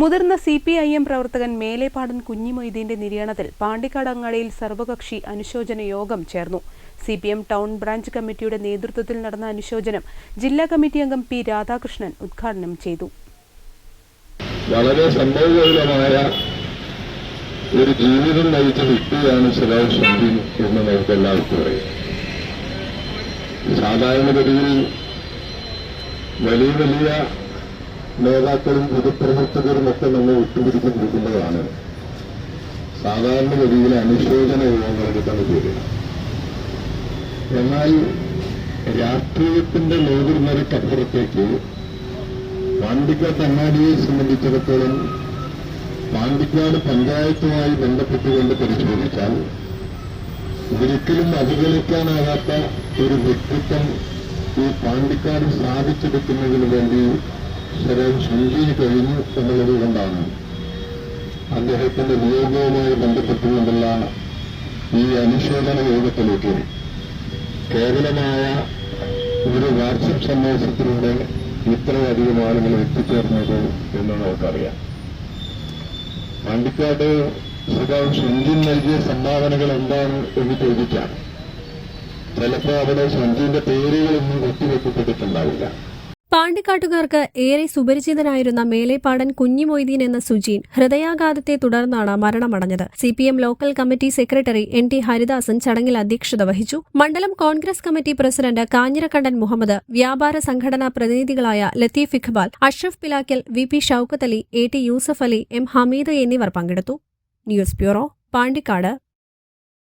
മുതിർന്ന C P I M പ്രവർത്തകൻ മേലേപ്പാടൻ കുഞ്ഞിമൊയ്തീന്റെ നിര്യാണത്തിൽ പാണ്ടിക്കാട് അങ്ങാടിയിൽ സർവകക്ഷി അനുശോചന യോഗം ചേർന്നു. C P M town branch കമ്മിറ്റിയുടെ നേതൃത്വത്തിൽ നടന്ന അനുശോചനം ജില്ലാ കമ്മിറ്റി അംഗം പി രാധാകൃഷ്ണൻ ഉദ്ഘാടനം ചെയ്തു. വളരെ സംഭവബഹുലമായ ഒരു ജീവിതം നയിച്ച വ്യക്തിയാണ് സദാവ് ശംഭി എന്ന് നമുക്ക് എല്ലാവർക്കും അറിയാം. സാധാരണഗതിയിൽ വലിയ വലിയ നേതാക്കളും പൊതുപ്രവർത്തകരും ഒക്കെ നമ്മൾ സാധാരണ സാധാരണഗതിയിൽ അനുശോചന യോഗങ്ങളെടുത്താണ് പേര്. എന്നാൽ രാഷ്ട്രീയത്തിന്റെ നേതൃനിരക്കപ്പുറത്തേക്ക് പാണ്ടിക്കാട് അങ്ങാടിയെ സംബന്ധിച്ചിടത്തോളം പാണ്ടിക്കാട് പഞ്ചായത്തുമായി ബന്ധപ്പെട്ടുകൊണ്ട് പരിശോധിച്ചാൽ ഒരിക്കലും അവഗണിക്കാനാകാത്ത ഒരു വ്യക്തിത്വം ഈ പാണ്ടിക്കാട് സ്ഥാപിച്ചെടുക്കുന്നതിന് വേണ്ടി സ്വരം കഴിഞ്ഞു എന്നുള്ളത് കൊണ്ടാണ്. അദ്ദേഹത്തിന്റെ നിയോഗവുമായി ബന്ധപ്പെട്ടുകൊണ്ടുള്ള ഈ അനുശോചന യോഗത്തിലേക്ക് കേവലമായ ഒരു വാട്സപ്പ് സന്ദേശത്തിലൂടെ ഇത്രയധികം ആളുകൾ എത്തിച്ചേർന്നത് എന്ന് നമുക്കറിയാം പാണ്ടിക്കാട് സഖാവ് ഷെഞ്ചിൻ നൽകിയ സംഭാവനകൾ എന്താണ് എന്ന് ചോദിക്കാം. ചിലപ്പോൾ അവിടെ സഞ്ജിന്റെ പേരുകളൊന്നും ഒത്തുവെക്കപ്പെട്ടിട്ടുണ്ടാവില്ല പാണ്ടിക്കാട്ടുകാർക്ക് ഏറെ സുപരിചിതനായിരുന്ന മേലേപ്പാടൻ കുഞ്ഞിമൊയ്തീൻ എന്ന സുജീൻ ഹൃദയാഘാതത്തെ തുടർന്നാണ് മരണമടഞ്ഞത്. C P M local committee secretary N T Haridasan ചടങ്ങിൽ അധ്യക്ഷത വഹിച്ചു. മണ്ഡലം കോൺഗ്രസ് കമ്മിറ്റി പ്രസിഡന്റ് കാഞ്ഞിരക്കണ്ടൻ മുഹമ്മദ് വ്യാപാര സംഘടനാ പ്രതിനിധികളായ Latheef Iqbal Ashraf Pilakkal V P Shoukath Ali A T Yusuf Ali M Hameed എന്നിവർ പങ്കെടുത്തു. News bureau Pandikkad.